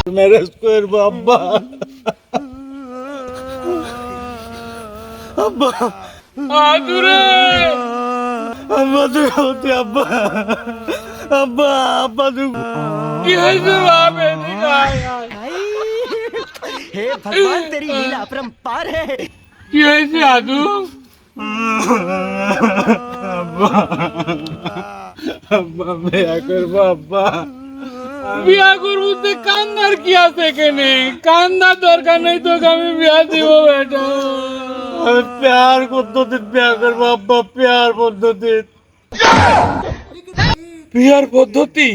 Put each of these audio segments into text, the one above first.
Marriage করবো আব্বা আব্বা আদুরে আব্বা তুই হতে আব্বা আব্বা আব্বা তুই কি হয়েছে বাপ এদিকে আয়, আয়। हे भगवान तेरी लीला अपरंपार है কি হয়েছে আদু আব্বা আব্বা মেয়া করবো আব্বা বিয়া করব তো কান্দার কি আছে এখানে? কান্দার দরকার নেই তোকে আমি বিয়া দিব বেটা। আমি প্যার পদ্ধতি বিয়া করব আব্বা প্যার পদ্ধতি বিয়ার পদ্ধতি?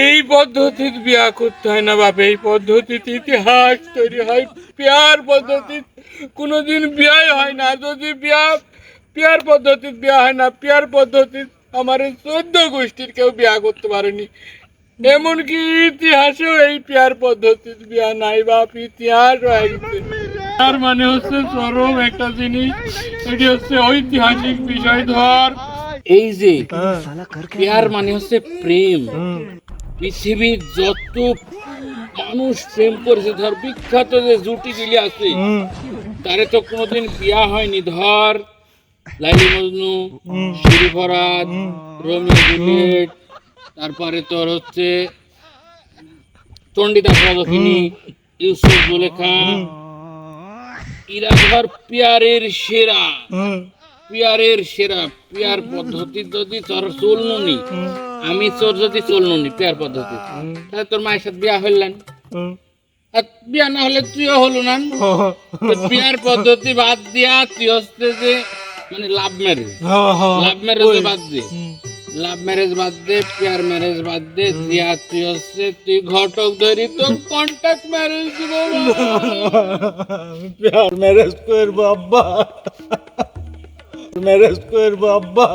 এই পদ্ধতিতে বিয়া করতে হয় না বাপ এই পদ্ধতিতে ইতিহাস তৈরি হয়। বিয়ার পদ্ধতি কোনোদিন বিয়াই হয় না। যদি বিয়া বিয়ার পদ্ধতিতে বিয়া হয় না বিয়ার পদ্ধতি আমার চোদ্দ গোষ্ঠীর কেউ বিয়া করতে পারেনি। এমনকি ইতিহাসেও এই পিয়ার পদ্ধতি বিয়া নাই, বাপ, ইতিহাস তার মানে হচ্ছে চরম একটা জিনিস, এটি হচ্ছে ঐতিহাসিক বিষয় ধর। এই যে, পিয়ার মানে হচ্ছে প্রেম। পৃথিবীর যত মানুষ প্রেম করেছে, ধর, বিখ্যাত যে জুটি গিলি আছে, তারে তো কোনোদিন বিয়া হয়নি, ধর। লাইলি মজনু শিরিফরাত রোমিও জুলিয়েট তারপরে তোর হচ্ছে চন্ডিদা প্রদক্ষিণী ইউসুফ জুলেখা ইরা ধর পিয়ারের সেরা পিয়ারের সেরা পিয়ার পদ্ধতি যদি তোর চলনুনি আমি তোর যদি চলনুনি পিয়ার পদ্ধতি তাহলে তোর মায়ের সাথে বিয়া হইলেন আর বিয়া না হলে তুইও হলো না। বিয়ার পদ্ধতি বাদ দিয়া তুই হচ্ছে যে মানে লাভ ম্যারেজ হো হো লাভ ম্যারেজ বাদ দে। লাভ ম্যারেজ বাদ দে পেয়ার ম্যারেজ বাদ দে দিয়া তুই হচ্ছে তুই ঘটক ধরি তোর কন্ট্যাক্ট ম্যারেজ দিব। আমি প্যার ম্যারেজ করব আব্বা। ম্যারেজ করব আব্বা।